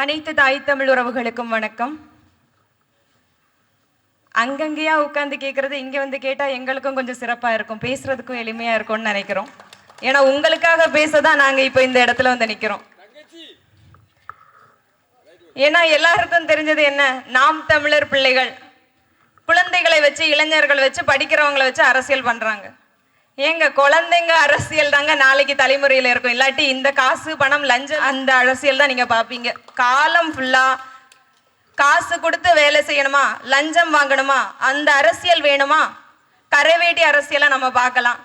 அனைத்து தாய் தமிழ் உறவுகளுக்கும் வணக்கம். அங்கங்கேயா உட்காந்து கேட்கறது இங்க வந்து கேட்டா எங்களுக்கும் கொஞ்சம் சிறப்பா இருக்கும். பேசுறதுக்கும் எளிமையா இருக்கும்னு நினைக்கிறோம். ஏன்னா உங்களுக்காக பேசதான் நாங்க இப்போ இந்த இடத்துல வந்து நிக்கிறோம். ஏன்னா எல்லாருக்கும் தெரிஞ்சது என்ன? நாம் தமிழர் பிள்ளைகள். குழந்தைகளை வச்சு இளைஞர்களை வச்சு படிக்கிறவங்களை வச்சு அரசியல் பண்றாங்க. ஏங்க குழந்தைங்க அரசியல் தாங்க நாளைக்கு தலைமுறையில இருக்கும். இல்லாட்டி இந்த காசு பணம் லஞ்சம் அந்த அரசியல் தான் நீங்க பாப்பீங்க. காலம் ஃபுல்லா காசு கொடுத்து வேலை செய்யணுமா? லஞ்சம் வாங்கணுமா? அந்த அரசியல் வேணுமா? கரைவேட்டி அரசியலை நம்ம பார்க்கலாம்.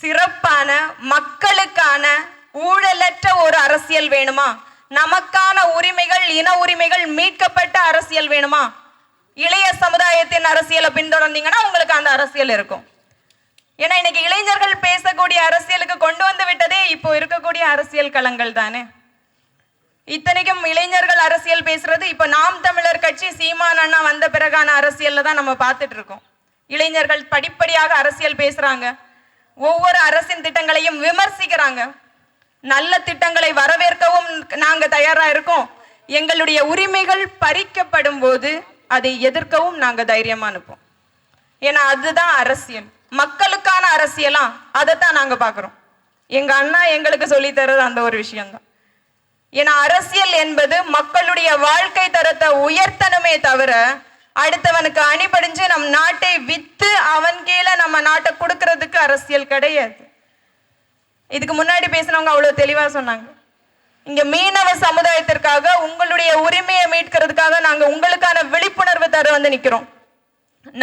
சிறப்பான மக்களுக்கான ஊழலற்ற ஒரு அரசியல் வேணுமா? நமக்கான உரிமைகள் இன உரிமைகள் மீட்கப்பட்ட அரசியல் வேணுமா? இளைய சமுதாயத்தின் அரசியலை பின்தொடர்ந்தீங்கன்னா உங்களுக்கு அந்த அரசியல் இருக்கும். ஏன்னா இன்னைக்கு இளைஞர்கள் பேசக்கூடிய அரசியலுக்கு கொண்டு வந்து விட்டதே இப்போ இருக்கக்கூடிய அரசியல் களங்கள் தானே? இத்தனைக்கும் இளைஞர்கள் அரசியல் பேசுறது இப்ப நாம் தமிழர் கட்சி சீமான் அண்ணா வந்த பிறகான அரசியல்ல தான் நம்ம பார்த்துட்டு இருக்கோம். இளைஞர்கள் படிப்படியாக அரசியல் பேசுறாங்க. ஒவ்வொரு அரசின் திட்டங்களையும் விமர்சிக்கிறாங்க. நல்ல திட்டங்களை வரவேற்கவும் நாங்க தயாரா இருக்கோம். எங்களுடைய உரிமைகள் பறிக்கப்படும் போது அதை எதிர்க்கவும் நாங்க தைரியமா அனுப்போம் ஏன்னா அதுதான் அரசியல். மக்களுக்கான அரசியலாம் அதைத்தான் நாங்கள் பார்க்குறோம் எங்கள் அண்ணா எங்களுக்கு சொல்லி தர்றது அந்த ஒரு விஷயம்தான். ஏன்னா அரசியல் என்பது மக்களுடைய வாழ்க்கை தரத்தை உயர்த்தணுமே தவிர அடுத்தவனுக்கு அணிபடிஞ்சு நம் நாட்டை வித்து அவன் கீழே நம்ம நாட்டை கொடுக்கறதுக்கு அரசியல் கிடையாது. இதுக்கு முன்னாடி பேசினவங்க அவ்வளோ தெளிவாக சொன்னாங்க. இங்க மீனவ சமுதாயத்திற்காக உங்களுடைய உரிமையை மீட்கிறதுக்காக நாங்க உங்களுக்கான விழிப்புணர்வு தர வந்து நிக்கிறோம்.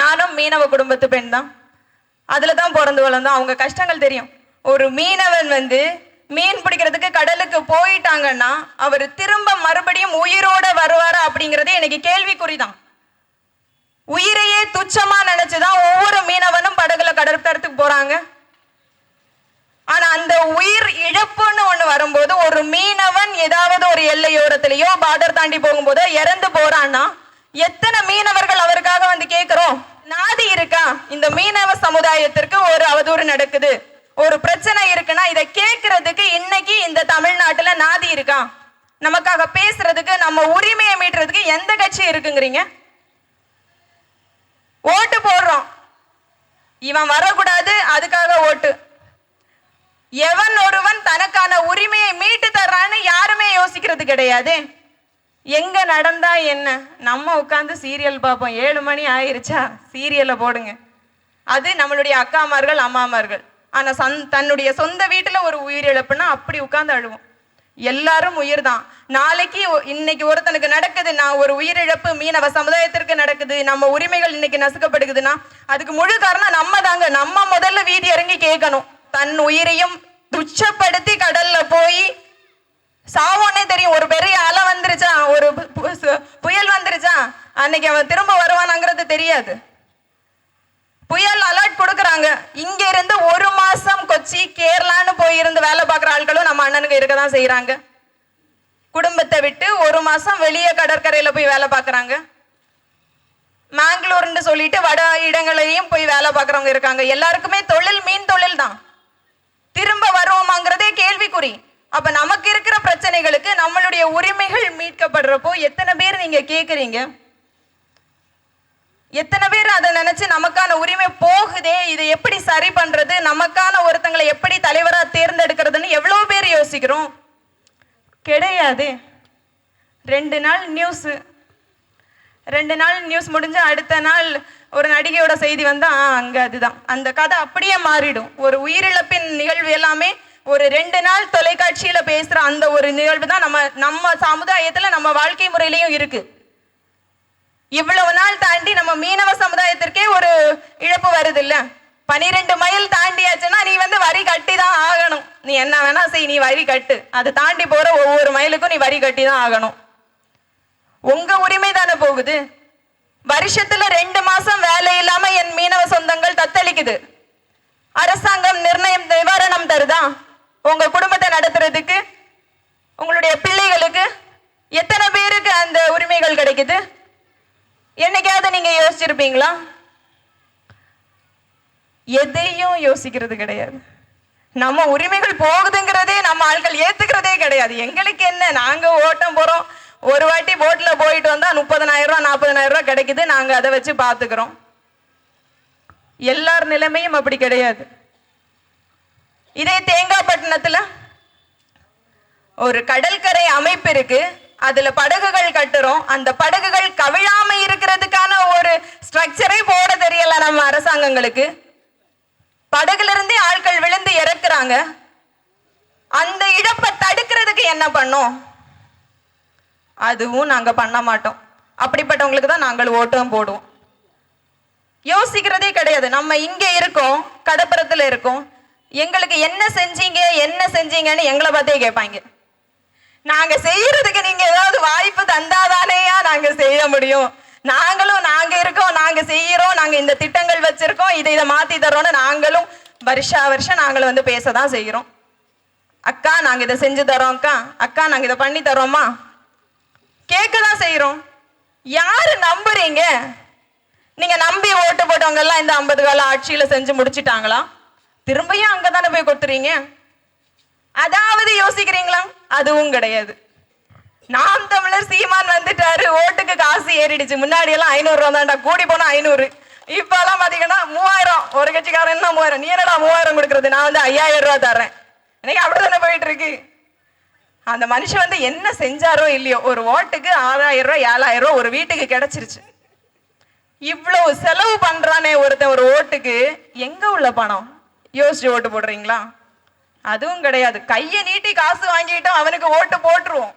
நானும் மீனவ குடும்பத்து பெண் தான் அதில் தான் பிறந்து வளர்ந்தோம். அவங்க கஷ்டங்கள் தெரியும். ஒரு மீனவன் வந்து மீன் பிடிக்கிறதுக்கு கடலுக்கு போயிட்டாங்கன்னா அவர் திரும்ப மறுபடியும் உயிரோட வருவாரா அப்படிங்கிறது எனக்கு கேள்விக்குறிதான். உயிரையே துச்சமா நினைச்சுதான் ஒவ்வொரு மீனவனும் படகுல கடற்கரத்துக்கு போறாங்க. ஆனா அந்த உயிர் இழப்புன்னு ஒண்ணு வரும்போது ஒரு மீனவன் ஏதாவது ஒரு எல்லையோரத்திலேயோ பார்டர் தாண்டி போகும்போதோ இறந்து போறான்னா எத்தனை மீனவர்கள் அவருக்காக வந்து கேட்கிறோம் இந்த மீனவ சமுதாயத்திற்கு ஒரு அவதூறு நடக்குது. ஒரு பிரச்சனை இருக்குன்னா இதை கேட்கறதுக்கு இன்னைக்கு இந்த தமிழ்நாட்டுல நாதி இருக்கா? நமக்காக பேசுறதுக்கு நம்ம உரிமையை மீட்டுறதுக்கு எந்த கட்சி இருக்குங்கிறீங்க? ஓட்டு போடுறோம். இவன் வரக்கூடாது அதுக்காக ஓட்டு. எவன் ஒருவன் தனக்கான உரிமையை மீட்டு தர்றான்னு யாருமே யோசிக்கிறது கிடையாது. எங்க நடந்தா என்ன? நம்ம உட்காந்து சீரியல் பார்ப்போம். ஏழு மணி ஆயிருச்சா? சீரியலை போடுங்க. அது நம்மளுடைய அக்காமார்கள் அம்மாமார்கள். ஆனால் சந் தன்னுடைய சொந்த வீட்டில் ஒரு உயிரிழப்புன்னா அப்படி உட்காந்து அழுவோம். எல்லாரும் உயிர் தான் நாளைக்கு இன்னைக்கு ஒருத்தனுக்கு நடக்குது நான் ஒரு உயிரிழப்பு மீனவ சமுதாயத்திற்கு நடக்குது நம்ம உரிமைகள் இன்னைக்கு நசுக்கப்படுகுதுன்னா அதுக்கு முழு காரணம் நம்ம தாங்க நம்ம முதல்ல வீதி இறங்கி கேட்கணும். தன் உயிரையும் துச்சப்படுத்தி கடல்ல போய் சாவோன்னே தெரியும். ஒரு பெரிய அலை வந்துருச்சா ஒரு பு- பு- புயல் வந்துருச்சா அன்னைக்கு அவன் திரும்ப வருவானாங்கிறது தெரியாது. புயல் அலர்ட் கொடுக்குறாங்க. இங்க இருந்து ஒரு மாசம் கொச்சி கேரளான்னு போய் இருந்து வேலை பார்க்குற ஆட்களும் நம்ம அண்ணனுக்கு இருக்க தான் செய்யறாங்க குடும்பத்தை விட்டு ஒரு மாசம் வெளியே கடற்கரையில போய் வேலை பார்க்குறாங்க. மேங்களூர்னு சொல்லிட்டு வட இடங்களையும் போய் வேலை பார்க்குறவங்க இருக்காங்க. எல்லாருக்குமே தொழில் மீன் தொழில் தான். திரும்ப வருவோமாங்கிறதே கேள்விக்குறி. அப்ப நமக்கு இருக்கிற பிரச்சனைகளுக்கு நம்மளுடைய உரிமைகள் மீட்கப்படுறப்போ எத்தனை பேர் நீங்க கேக்குறீங்க? எத்தனை பேர் அதை நினைச்சு நமக்கான உரிமை போகுதே? இதை எப்படி சரி பண்றது? நமக்கான ஒருத்தங்களை எப்படி தலைவரா தேர்ந்தெடுக்கிறதுன்னு எவ்வளவு பேர் யோசிக்கிறோம். கிடையாது. ரெண்டு நாள் நியூஸ் ரெண்டு நாள் நியூஸ் முடிஞ்சு அடுத்த நாள் ஒரு நடிகையோட செய்தி வந்தா ஆ, அங்க அதுதான். அந்த கதை அப்படியே மாறிடும். ஒரு உயிரிழப்பின் நிகழ்வு எல்லாமே ஒரு ரெண்டு நாள் தொலைக்காட்சியில பேசுற அந்த ஒரு நிகழ்வு தான் நம்ம நம்ம சமுதாயத்துல நம்ம வாழ்க்கை முறையிலையும் இருக்கு. இவ்வளவு நாள் தாண்டி நம்ம மீனவ சமுதாயத்திற்கே ஒரு இழப்பு வருது இல்ல பனிரெண்டு மைல் தாண்டியாச்சுன்னா நீ வந்து வரி கட்டி தான் ஆகணும். நீ என்ன வேணா செய் நீ வரி கட்டு. அதை தாண்டி போற ஒவ்வொரு மைலுக்கும் நீ வரி கட்டி தான் ஆகணும். உங்க உரிமை தானே போகுது. வருஷத்துல ரெண்டு மாசம் வேலை இல்லாம என் மீனவ சொந்தங்கள் தத்தளிக்குது. அரசாங்கம் நிர்ணயம் நிவாரணம் தருதா? உங்க குடும்பத்தை நடத்துறதுக்கு உங்களுடைய பிள்ளைகளுக்கு எத்தனை பேருக்கு அந்த உரிமைகள் கிடைக்குது? என்னைக்காவது நீங்க யோசிச்சிருப்பீங்களா? எதையும் யோசிக்கிறது கிடையாது. நம்ம உரிமைகள் போகுதுங்கிறதே நம்ம ஆட்கள் ஏத்துக்கிறதே கிடையாது. எங்களுக்கு என்ன? நாங்க ஓட்டம் போறோம். ஒரு வாட்டி போட்ல போயிட்டு வந்தா முப்பதனாயிரம் ரூபா நாற்பதனாயிரம் ரூபா கிடைக்குது. நாங்க அதை வச்சு பாத்துக்கிறோம். எல்லார் நிலைமையும் அப்படி கிடையாது. இதே தேங்காய்பட்டினத்துல ஒரு கடற்கரை அமைப்பு இருக்கு. அதுல படகுகள் கட்டுறோம். அந்த படகுகள் கவிழாம இருக்கிறதுக்கான ஒரு ஸ்ட்ரக்சரே போட தெரியல நம்ம அரசாங்கங்களுக்கு. படகுல இருந்தே ஆட்கள் விழுந்து இறக்குறாங்க. அந்த இழப்பை தடுக்கிறதுக்கு என்ன பண்ணோம்? அதுவும் நாங்க பண்ண மாட்டோம். அப்படிப்பட்டவங்களுக்கு தான் நாங்கள் ஓட்டம் போடுவோம். யோசிக்கிறதே கிடையாது. நம்ம இங்க இருக்கோம் கடப்புறத்துல இருக்கோம். எங்களுக்கு என்ன செஞ்சீங்க என்ன செஞ்சீங்கன்னு எங்களை பார்த்தே கேட்பாங்க. நாங்க செய்யறதுக்கு நீங்க ஏதாவது வாய்ப்பு தந்தாதானேயா நாங்க செய்ய முடியும். நாங்களும் நாங்க இருக்கோம் நாங்க செய்யறோம் நாங்க இந்த திட்டங்கள் வச்சிருக்கோம் இதை இதை மாத்தி தரோம்னு நாங்களும் வருஷா வருஷம் நாங்களும் வந்து பேச தான் செய்யறோம் அக்கா நாங்க இதை செஞ்சு தரோம் அக்கா. அக்கா நாங்க இதை பண்ணி தரோமா கேட்க தான் செய்யறோம் யாரு நம்புறீங்க? நீங்க நம்பி ஓட்டு போட்டவங்க எல்லாம் இந்த ஐம்பது கால ஆட்சியில செஞ்சு முடிச்சிட்டாங்களா? திரும்பியும் அங்கதானே போய் கொடுத்துறீங்க? அதாவது யோசிக்கிறீங்களா? அதுவும் கிடையாது. நாம் தமிழர் சீமான் வந்துட்டாரு ஓட்டுக்கு காசு ஏறிடுச்சு. முன்னாடி எல்லாம் ஐநூறு ரூபா தான்டா கூடி போனா ஐநூறு. இப்ப எல்லாம் பாத்தீங்கன்னா மூவாயிரம். ஒரு கட்சிக்காரன் என்ன மூவாயிரம்? நீ என்னடா மூவாயிரம் கொடுக்கறது? நான் வந்து ஐயாயிரம் ரூபா தரேன் இன்னைக்கு அப்படிதானே போயிட்டு இருக்கு அந்த மனுஷன் வந்து என்ன செஞ்சாரோ இல்லையோ ஒரு ஓட்டுக்கு ஆறாயிரம் ரூபா ஏழாயிரம் ரூபா ஒரு வீட்டுக்கு கிடைச்சிருச்சு. இவ்வளவு செலவு பண்றானே ஒருத்தன் ஒரு ஓட்டுக்கு. எங்க உள்ள பணம்? யோசிச்சு ஓட்டு போடுறீங்களா? அதுவும் கிடையாது. கையை நீட்டி காசு வாங்கிட்டோம் அவனுக்கு ஓட்டு போட்டுருவோம்.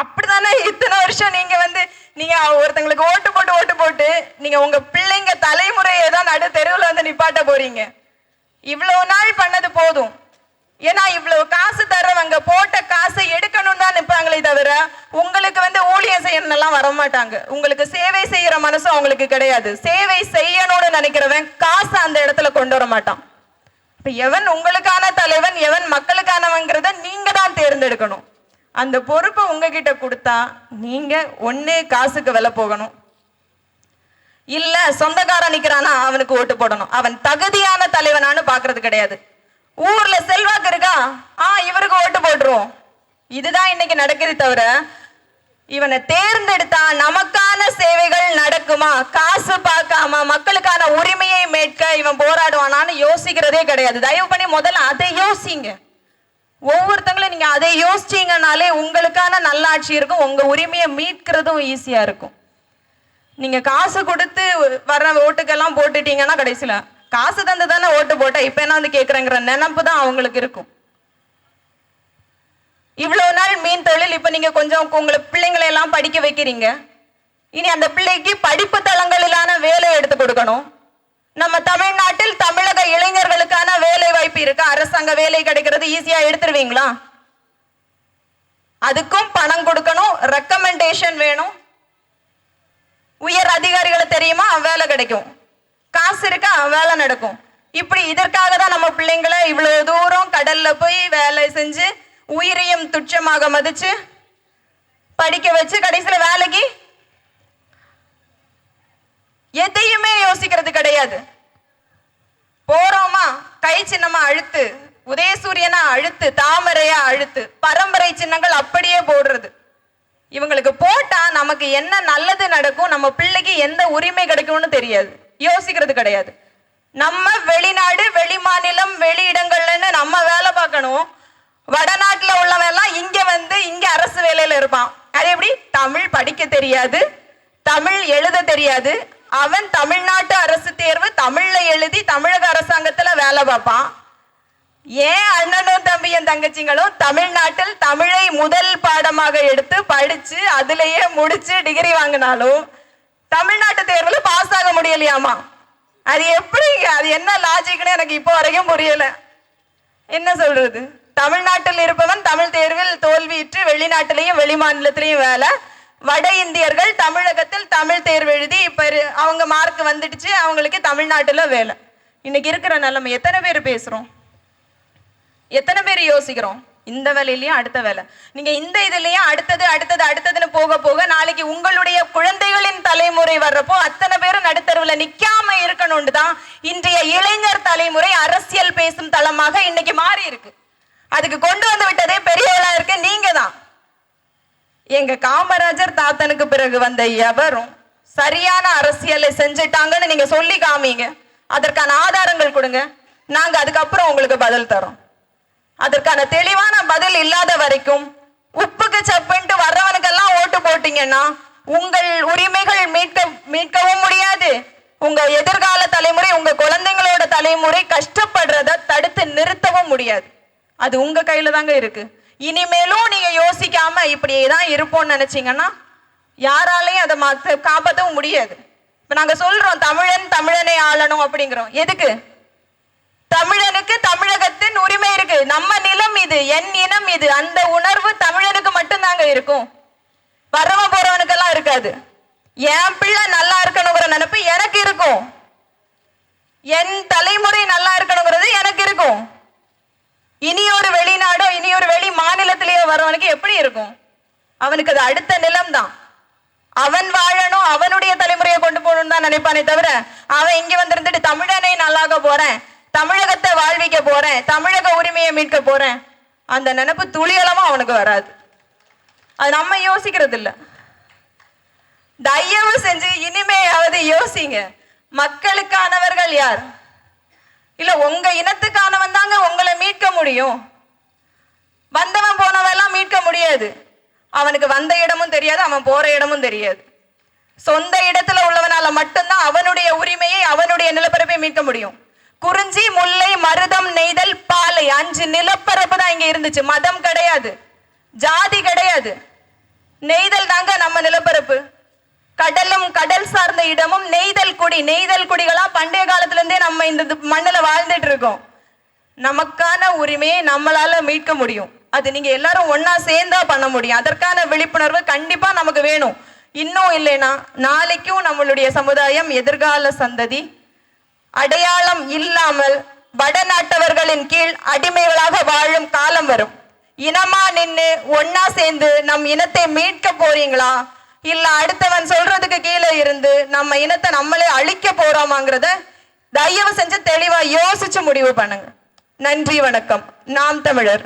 அப்படிதானே இத்தனை வருஷம் நீங்க வந்து நீங்க ஒருத்தங்களுக்கு ஓட்டு போட்டு ஓட்டு போட்டு நீங்க உங்க பிள்ளைங்க தலைமுறையை தான் நடு தெருவில் வந்து நிப்பாட்ட போறீங்க. இவ்வளவு நாள் பண்ணது போதும். ஏன்னா இவ்வளவு காசு தர்றவங்க போட்ட காசை எடுக்கணும் தான் நிற்பாங்களே தவிர உங்களுக்கு வந்து ஊழியம் செய்யணும்லாம் வரமாட்டாங்க. உங்களுக்கு சேவை செய்யற மனசும் அவங்களுக்கு கிடையாது. சேவை செய்யணும்னு நினைக்கிறவன் காசை அந்த இடத்துல கொண்டு வர மாட்டான். இப்ப எவன் உங்களுக்கான தலைவன் எவன் மக்களுக்கானவங்கிறத நீங்க தான் தேர்ந்தெடுக்கணும். அந்த பொறுப்பை உங்ககிட்ட கொடுத்தா நீங்க ஒண்ணு காசுக்கு வில போகணும். இல்ல சொந்தக்காரன் நிக்கிறானா அவனுக்கு ஓட்டு போடணும். அவன் தகுதியான தலைவனான்னு பாக்குறது கிடையாது. ஊர்ல செல்வாக்கு இருக்கா? ஆ இவருக்கு ஓட்டு போட்டுருவோம். இதுதான் இன்னைக்கு நடக்குது தவிர இவனை தேர்ந்தெடுத்தா நமக்கான சேவைகள் நடக்குமா? காசு பார்க்காம மக்களுக்கான உரிமையை மீட்க இவன் போராடுவானான்னு யோசிக்கிறதே கிடையாது. தயவு பண்ணி முதல்ல அதை யோசிங்க. ஒவ்வொருத்தங்களும் நீங்க அதை யோசிச்சீங்கனாலே உங்களுக்கான நல்லாட்சி இருக்கும். உங்க உரிமையை மீட்கிறதும் ஈஸியா இருக்கும். நீங்க காசு கொடுத்து வர்ற ஓட்டுக்கெல்லாம் போட்டுட்டீங்கன்னா கடைசியில காசு தந்து தானே ஓட்டு போட்ட இப்ப என்ன வந்து கேக்குறேங்கிற நினைப்பு தான் அவங்களுக்கு இருக்கும். இவ்வளவு நாள் மீன் தொழில் இப்ப நீங்க கொஞ்சம் உங்களை பிள்ளைங்களை எல்லாம் படிக்க வைக்கிறீங்க. இனி அந்த பிள்ளைக்கு படிப்பு தளங்களிலான வேலை எடுத்து கொடுக்கணும். நம்ம தமிழ்நாட்டில் தமிழக இளைஞர்களுக்கான வேலை வாய்ப்பு இருக்கு? அரசாங்க வேலை கிடைக்கிறது ஈஸியா எடுத்துருவீங்களா? அதுக்கும் பணம் கொடுக்கணும் ரெக்கமெண்டேஷன் வேணும். உயர் அதிகாரிகளை தெரியுமா? வேலை கிடைக்கும். காசு இருக்கா? வேலை நடக்கும். இப்படி இதற்காக தான் நம்ம பிள்ளைங்களை இவ்வளவு தூரம் கடல்ல போய் வேலை செஞ்சு உயிரையும் துச்சமாக மதிச்சு படிக்க வச்சு கடைசியில வேலைக்கு எதையுமே யோசிக்கிறது கிடையாது. போறோமா? கை சின்னமா அழுத்து உதயசூரியனா அழுத்து தாமரையா அழுத்து பரம்பரை சின்னங்கள் அப்படியே போடுறது. இவங்களுக்கு போட்டா நமக்கு என்ன நல்லது நடக்கும் நம்ம பிள்ளைக்கு எந்த உரிமை கிடைக்கும்னு தெரியாது. யோசிக்கிறது கிடையாது. நம்ம வெளிநாடு வெளி மாநிலம் வெளி இடங்கள்லன்னு நம்ம வேலை பார்க்கணும். வடநாட்டுல உள்ளவன் எல்லாம் இங்க வந்து இங்க அரசு வேலையில இருப்பான். அது எப்படி? தமிழ் படிக்க தெரியாது தமிழ் எழுத தெரியாது. அவன் தமிழ்நாட்டு அரசு தேர்வு தமிழ்ல எழுதி தமிழக அரசாங்கத்துல வேலை பார்ப்பான். ஏன் அண்ணனும் தம்பியும் தங்கச்சிங்களும் தமிழ்நாட்டில் தமிழை முதல் பாடமாக எடுத்து படிச்சு அதுலயே முடிச்சு டிகிரி வாங்கினாலும் தமிழ்நாட்டு தேர்வுல பாஸ் ஆக முடியலையாமா? அது எப்படி அது என்ன லாஜிக்னு எனக்கு இப்போ வரைக்கும் புரியல. என்ன சொல்றது? தமிழ்நாட்டில் இருப்பவன் தமிழ் தேர்வில் தோல்வியிற்று வெளிநாட்டிலையும் வெளி மாநிலத்திலையும் வேலை. வட இந்தியர்கள் தமிழகத்தில் தமிழ் தேர்வு எழுதி இப்போ அவங்க மார்க் வந்துடுச்சு அவங்களுக்கு தமிழ்நாட்டில் வேலை. இன்னைக்கு இருக்கிற நிலைமை எத்தனை பேர் பேசுகிறோம் எத்தனை பேர் யோசிக்கிறோம்? இந்த வேலையிலையும் அடுத்த வேலை. நீங்க இந்த இதுலயும் அடுத்தது அடுத்தது அடுத்ததுன்னு போக போக நாளைக்கு உங்களுடைய குழந்தைகளின் தலைமுறை வர்றப்போ அத்தனை பேரும் நடுத்தருவில் நிக்காம இருக்கணும்னு தான் இன்றைய இளைஞர் தலைமுறை அரசியல் பேசும் தளமாக இன்னைக்கு மாறி இருக்கு அதுக்கு கொண்டு வந்து விட்டதே பெரியவளா இருக்க நீங்க தான் எங்க காமராஜர் தாத்தனுக்கு பிறகு வந்த எவரும் சரியான அரசியலை செஞ்சுட்டாங்கன்னு நீங்க சொல்லி காமிங்க. அதற்கான ஆதாரங்கள் கொடுங்க. நாங்க அதுக்கப்புறம் உங்களுக்கு பதில் தரோம். அதற்கான தெளிவான பதில் இல்லாத வரைக்கும் உப்புக்கு சப்புன்ட்டு வர்றவனுக்கெல்லாம் ஓட்டு போட்டீங்கன்னா உங்கள் உரிமைகள் மீட்க மீட்கவும் முடியாது. உங்க எதிர்கால தலைமுறை உங்க குழந்தைங்களோட தலைமுறை கஷ்டப்படுறத தடுத்து நிறுத்தவும் முடியாது. அது உங்க கையில தாங்க இருக்கு. இனிமேலும் நீங்க யோசிக்காம இப்படியே தான் இருப்போம்னு நினைச்சீங்கன்னா யாராலையும் அதை மாத்த காப்பாற்றவும் முடியாது. இப்ப நாங்க சொல்றோம் தமிழன் தமிழனை ஆளணும் அப்படிங்கிறோம். எதுக்கு? தமிழனுக்கு தமிழகத்தின் உரிமை இருக்கு. நம்ம நிலம் இது என் இனம் இது அந்த உணர்வு தமிழனுக்கு மட்டும்தாங்க இருக்கும். வரவன் போறவனுக்கெல்லாம் இருக்காது. என் பிள்ளை நல்லா இருக்கணுங்கிற நினைப்பு எனக்கு இருக்கும். என் தலைமுறை நல்லா இருக்கணுங்கிறது எனக்கு இருக்கும். இனி ஒரு வெளிநாடோ இனி ஒரு வெளி மாநிலத்திலேயோ வரவனுக்கு எப்படி இருக்கும்? அவனுக்கு அது அடுத்த நிலம் தான் அவன் வாழணும் அவனுடைய தலைமுறையை கொண்டு போகணும்னு தான் நினைப்பானே தவிர அவன் இங்க வந்திருந்துட்டு தமிழனை நல்லாக போறேன் தமிழகத்தை வாழ்விக்க போறேன் தமிழக உரிமையை மீட்க போறேன். அந்த நினைப்பு துளியளமா அவனுக்கு வராது. அது நம்ம யோசிக்கிறது இல்ல தயவு செஞ்சு இனிமேயாவது யோசிங்க. மக்களுக்கானவர்கள் யார்? இல்ல உங்க இனத்துக்கானவன் தாங்க உங்களை மீட்க முடியும். வந்தவன் போனவெல்லாம் மீட்க முடியாது. அவனுக்கு வந்த இடமும் தெரியாது அவன் போற இடமும் தெரியாது. சொந்த இடத்துல உள்ளவனால மட்டும்தான் அவனுடைய உரிமையை அவனுடைய நிலப்பரப்பை மீட்க முடியும். குறிஞ்சி முல்லை மருதம் நெய்தல் பாலை அஞ்சு நிலப்பரப்பு தான் இங்க இருந்துச்சு. மதம் கிடையாது. ஜாதி கிடையாது. நெய்தல் தாங்க நம்ம நிலப்பரப்பு. கடலும் கடல் சார்ந்த இடமும் நெய்தல் குடி நெய்தல் குடிகளா பண்டைய காலத்துல இருந்தே நம்ம இந்த இது வாழ்ந்துட்டு இருக்கோம் நமக்கான உரிமையை நம்மளால மீட்க முடியும். அது நீங்க எல்லாரும் ஒன்னா சேர்ந்தா பண்ண முடியும். அதற்கான விழிப்புணர்வு கண்டிப்பா நமக்கு வேணும். இன்னும் இல்லைன்னா நாளைக்கும் நம்மளுடைய சமுதாயம் எதிர்கால சந்ததி. அடையாளம் இல்லாமல் வடநாட்டவர்களின் கீழ் அடிமைகளாக வாழும் காலம் வரும். இனமா நின்று ஒன்னா சேர்ந்து நம் இனத்தை மீட்க போறீங்களா? இல்ல அடுத்தவன் சொல்றதுக்கு கீழே இருந்து நம்ம இனத்தை நம்மளே அழிக்க போறோமாங்கிறத தயவு செஞ்சு தெளிவா யோசிச்சு முடிவு பண்ணுங்க. நன்றி வணக்கம். நாம் தமிழர்.